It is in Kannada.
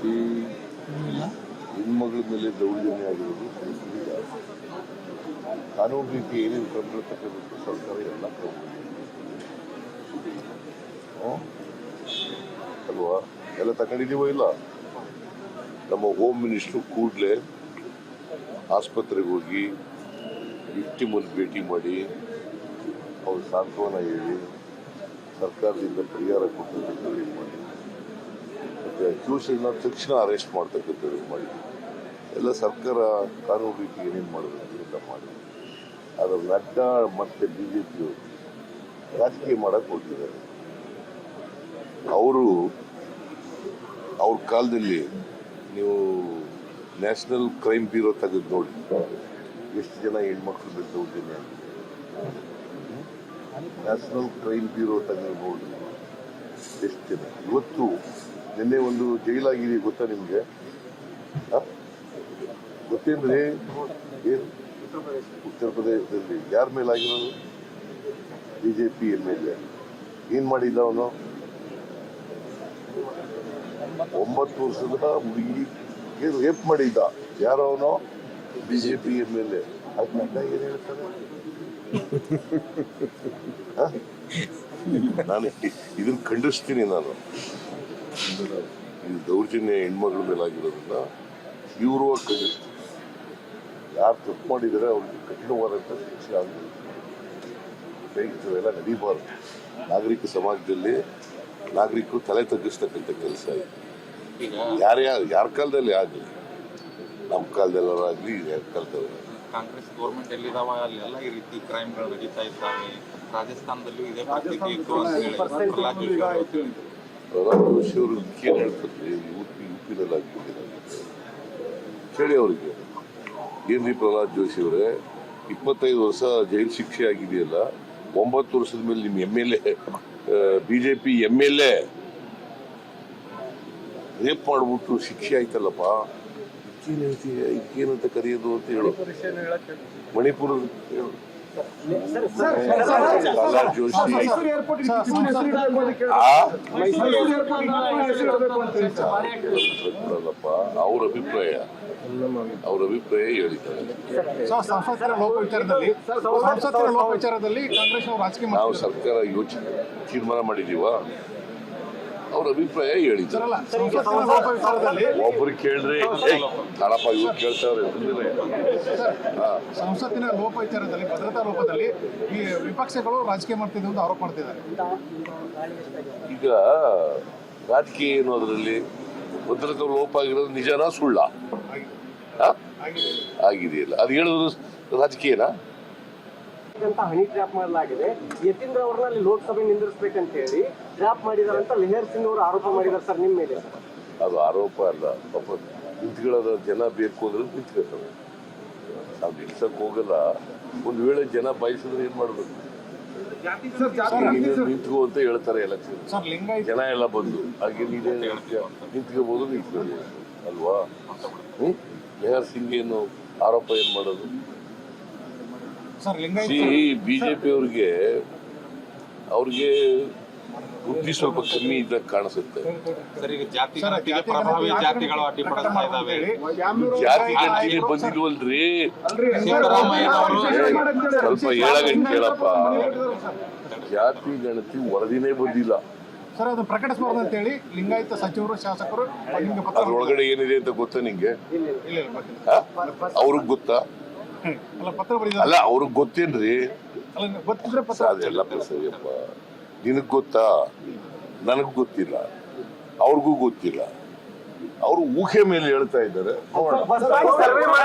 ಈ ಹೆಣ್ಮಗಳ ಮೇಲೆ ದೌರ್ಜನ್ಯ ಆಗಿರೋದು ಈಗ ಕಾನೂನು ರೀತಿ ಏನೇನು ಕ್ರಮ ಸರ್ಕಾರ ಎಲ್ಲ ಕ್ರಮ? ಅಲ್ವಾ? ಎಲ್ಲ ತಗೊಂಡಿದ್ದೀವೋ ಇಲ್ಲ? ನಮ್ಮ ಹೋಮ್ ಮಿನಿಸ್ಟ್ರು ಕೂಡಲೇ ಆಸ್ಪತ್ರೆಗೆ ಹೋಗಿ ವಿಕ್ಟಿಮನ್ನು ಭೇಟಿ ಮಾಡಿ ಅವ್ರ ಸಾಂತ್ವನ ಹೇಳಿ ಸರ್ಕಾರದಿಂದ ಪರಿಹಾರ ಕೊಟ್ಟು ಮಾಡಿ ಅಕ್ಯೂಷನ್ನ ತಕ್ಷಣ ಅರೆಸ್ಟ್ ಮಾಡ್ತಕ್ಕಂಥದ್ದು ಮಾಡಿ. ಎಲ್ಲ ಸರ್ಕಾರ ಕಾನೂನು ರೀತಿ ಏನೇನು ಮಾಡಬೇಕು ಎಲ್ಲ ಮಾಡಿ. ಆದರೆ ನಡ್ಡಾ ಮತ್ತೆ ಬಿ ಜೆ ರಾಜಕೀಯ ಮಾಡಕ್ಕೆ ಹೋಗಿದ್ದಾರೆ ಅವರು ಅವ್ರ ಕಾಲದಲ್ಲಿ ನೀವು ನ್ಯಾಷನಲ್ ಕ್ರೈಮ್ ಬ್ಯೂರೋ ತೆಗೆದು ನೋಡಿ. ಎಷ್ಟು ಜನ ಹೆಣ್ಮಕ್ಳು ಬಿಟ್ಟು ದೌರ್ಜನ್ಯ ನ್ಯಾಷನಲ್ ಕ್ರೈಮ್ ಬ್ಯೂರೋ ತೆಗೆದು ನೋಡಿ. ಎಷ್ಟು ಜನ? ಇವತ್ತು ನಿನ್ನೆ ಒಂದು ಜೈಲಾಗಿದೆ ಗೊತ್ತಾ ನಿಮಗೆ? ಗೊತ್ತೇನ್ರಿ ಉತ್ತರ ಪ್ರದೇಶದಲ್ಲಿ ಯಾರ ಮೇಲೆ ಆಗಿರೋದು ಬಿಜೆಪಿ ಎಂ ಎಲ್ ಎ. ಏನ್ ಮಾಡಿದ್ದ ಅವನು? ಒಂಬತ್ತು ವರ್ಷದ ಹುಡುಗಿ ರೇಪ್ ಮಾಡಿದ್ದ. ಯಾರೋ ಅವನು? BJP M L A. ಏನ್ ಹೇಳ್ತಾರೆ? ನಾನು ಇದನ್ನ ಖಂಡಿಸ್ತೀನಿ ನಾನು. ಇದು ದೌರ್ಜನ್ಯ ಹೆಣ್ಮಗಳ ಮೇಲೆ ಆಗಿರೋದನ್ನ ತೀವ್ರವಾಗಿ ಖಂಡಿಸ್ತೀನಿ ಯಾರು ತಪ್ಪು ಮಾಡಿದರೆ ಅವ್ರಿಗೆ ಕಠಿಣವಾದಂಥ ಶಿಕ್ಷೆ ಆಗಬೇಕು. ಎಲ್ಲ ನಡೀಬಾರ್ದು. ನಾಗರಿಕ ಸಮಾಜದಲ್ಲಿ ನಾಗರಿಕರು ತಲೆ ತಗ್ಗಿಸ್ತಕ್ಕಂಥ ಕೆಲಸ ಇದೆ. ಯಾರ ಯಾರೇ ಕಾಲದಲ್ಲಿ ಆಗಲಿ ನಮ್ಮ ಕಾಲದಲ್ಲಾಗಲಿ ಯಾರ ಕಾಲದಲ್ಲಿ ಕಾಂಗ್ರೆಸ್ ಗೌರ್ಮೆಂಟ್ ಎಲ್ಲಿದಾವ ಎಲ್ಲ ಈ ರೀತಿ ಕ್ರೈಮ್ಗಳು ನಡೀತಾ ಇದ್ದಾವೆ. ರಾಜಸ್ಥಾನದಲ್ಲೂ ಇದೇ ಪರಿಸ್ಥಿತಿ ಇತ್ತು ಅಂತ ಹೇಳಿ. ಪ್ರಹ್ಲಾದ್ ಜೋಶಿ ಏನು ಹೇಳ್ತಾರೆ ಯು ಪಿ ಯು ಪಿನಲ್ಲಿ ಆಗ್ಬಿಟ್ಟಿದ್ದಾರೆ ಕೇಳಿ ಅವರಿಗೆ. ಏನ್ರಿ ಪ್ರಹ್ಲಾದ್ ಜೋಶಿ ಅವರೇ ಇಪ್ಪತ್ತೈದು ವರ್ಷ ಜೈಲು ಶಿಕ್ಷೆ ಆಗಿದೆಯಲ್ಲ ಒಂಬತ್ತು ವರ್ಷದ ಮೇಲೆ ನಿಮ್ಮ M L A B J P M L A. Rape ಮಾಡ್ಬಿಟ್ಟು ಶಿಕ್ಷೆ ಆಯ್ತಲ್ಲಪ್ಪ. ಇದಕ್ಕೇನು ಹೇಳ್ತೀಯ ಇದಕ್ಕೇನಂತ ಕರೆಯೋದು ಅಂತ ಹೇಳು. ಮಣಿಪುರ ಹೇಳು. ಪ್ರಹ್ಲಾದ್ ಜೋಶಿ ಅವ್ರ ಅಭಿಪ್ರಾಯ. ಅವ್ರ ಅಭಿಪ್ರಾಯ ಹೇಳಿದ್ದಾರೆ. ನಾವು ಸರ್ಕಾರ ಯೋಚನೆ ತೀರ್ಮಾನ ಮಾಡಿದೀವ. ಅವ್ರ ಅಭಿಪ್ರಾಯ ಹೇಳಿದ್ದಾರೆ. ಒಬ್ರು ಕೇಳ್ರಿ ಕಳಪ ಇವ್ರು ಕೇಳ್ತಾವ್ರೆ. ಸಂಸತ್ತಿನ ಲೋಪ ವಿಚಾರದಲ್ಲಿ ಭದ್ರತಾ ಲೋಪದಲ್ಲಿ ಈ ವಿಪಕ್ಷಗಳು ರಾಜಕೀಯ ಮಾಡ್ತಿದ್ದೆ ಅಂತ ಆರೋಪ ಮಾಡ್ತಿದ್ದಾರೆ. ಈಗ ರಾಜಕೀಯ ಅನ್ನೋದ್ರಲ್ಲಿ ಭದ್ರತಾ ಲೋಪ ಆಗಿರೋದು ನಿಜನಾ ಸುಳ್ಳ. ಆಗಿದೆಯಲ್ಲ ಅದು ಹೇಳೋದು ರಾಜಕೀಯನಾ? ಅಂತ ಹನಿ ಟ್ರ್ಯಾಪ್ ಮಾಡಲಾಗಿದೆ. ಯತೀಂದ್ರ ಅವ್ರನ್ನ ಅಲ್ಲಿ ಲೋಕಸಭೆ ನಿಂದಿರಿಸಬೇಕಂತ ಹೇಳಿ ಟ್ರ್ಯಾಪ್ ಮಾಡಿದಾರೆ ಅಂತ ಲೆಹರ್ ಸಿಂಗ್ ಅವರು ಆರೋಪ ಮಾಡಿದಾರೆ ಸರ್ ನಿಮ್ಮ ಮೇಲೆ. ಅದು ಆರೋಪ ಅಲ್ಲ ಪಾಪ ನಿಂತ್ಕೊಳ್ಳೋದು ಜನ ಬೇಕು ಅಂದ್ರೆ ನಿಂತ್ಕೊಳ್ತಾರೆ. ನಾವು ನಿಲ್ಸಕ್ ಹೋಗಲ್ಲ. ಒಂದು ವೇಳೆ ಜನ ಬಯಸಿದ್ರೆ ಏನು ಮಾಡಬೇಕು? ನಿಂತ್ಕೋ ಅಂತ ಹೇಳ್ತಾರೆ ಎಲೆಕ್ಷನ್. ಜನ ಎಲ್ಲ ಬಂದು ಹಾಗೆ ನೀನೇ ಹೇಳ್ತೀಯ ನಿಂತ್ಕೋಬಹುದು ನಿಂತ್ಕೊಳ್ಳಿ ಅಲ್ವಾ? ಲೆಹರ್ ಸಿಂಗ್ ಏನು ಆರೋಪ ಏನು ಮಾಡೋದು? ಬಿಜೆಪಿ ಅವ್ರಿಗೆ ಅವ್ರಿಗೆ ಬುದ್ಧಿ ಸ್ವಲ್ಪ ಕಮ್ಮಿ ಇದ್ದಾಗ ಕಾಣಿಸುತ್ತೆ. ಸರ್ ಈಗ ಜಾತಿ ಗಣತಿಗೆ ಬಂದಿಲ್ವಲ್ರಿ? ಸ್ವಲ್ಪ ಏ, ಸ್ವಲ್ಪ ಹೇಳಗಂಟ್ ಕೇಳಪ್ಪ ಜಾತಿ ಗಣತಿ ವರದಿನೇ ಬಂದಿಲ್ಲ. ಸರ್ ಅದು ಪ್ರಕಟಿಸಬಾರ್ದು ಅಂತ ಹೇಳಿ ಲಿಂಗಾಯತ ಸಚಿವರು ಶಾಸಕರು ಅದ್ರೊಳಗಡೆ ಏನಿದೆ ಅಂತ ಗೊತ್ತಾ ನಿಂಗೆ? ಇಲ್ಲ ಇಲ್ಲ ಗೊತ್ತಿಲ್ಲ. ಅವ್ರಿಗೆ ಗೊತ್ತಾ. ಅಲ್ಲ ಪತ್ರ ಬರೀತಾರೆ ಅಲ್ಲ ಅವ್ರಿಗೆ ಗೊತ್ತೇನ್ರಿ ಅಲ್ಲ ಗೊತ್ತಿದ್ರೆ ಪತ್ರ ಅದೆಲ್ಲ ಸರಿಯಪ್ಪ ನಿನಗ್ ಗೊತ್ತಾ ನನಗ್ ಗೊತ್ತಿಲ್ಲ ಅವ್ರಿಗೂ ಗೊತ್ತಿಲ್ಲ ಅವ್ರು ಊಹೆ ಮೇಲೆ ಹೇಳ್ತಾ ಇದ್ದಾರೆ ನೋಡೋಣ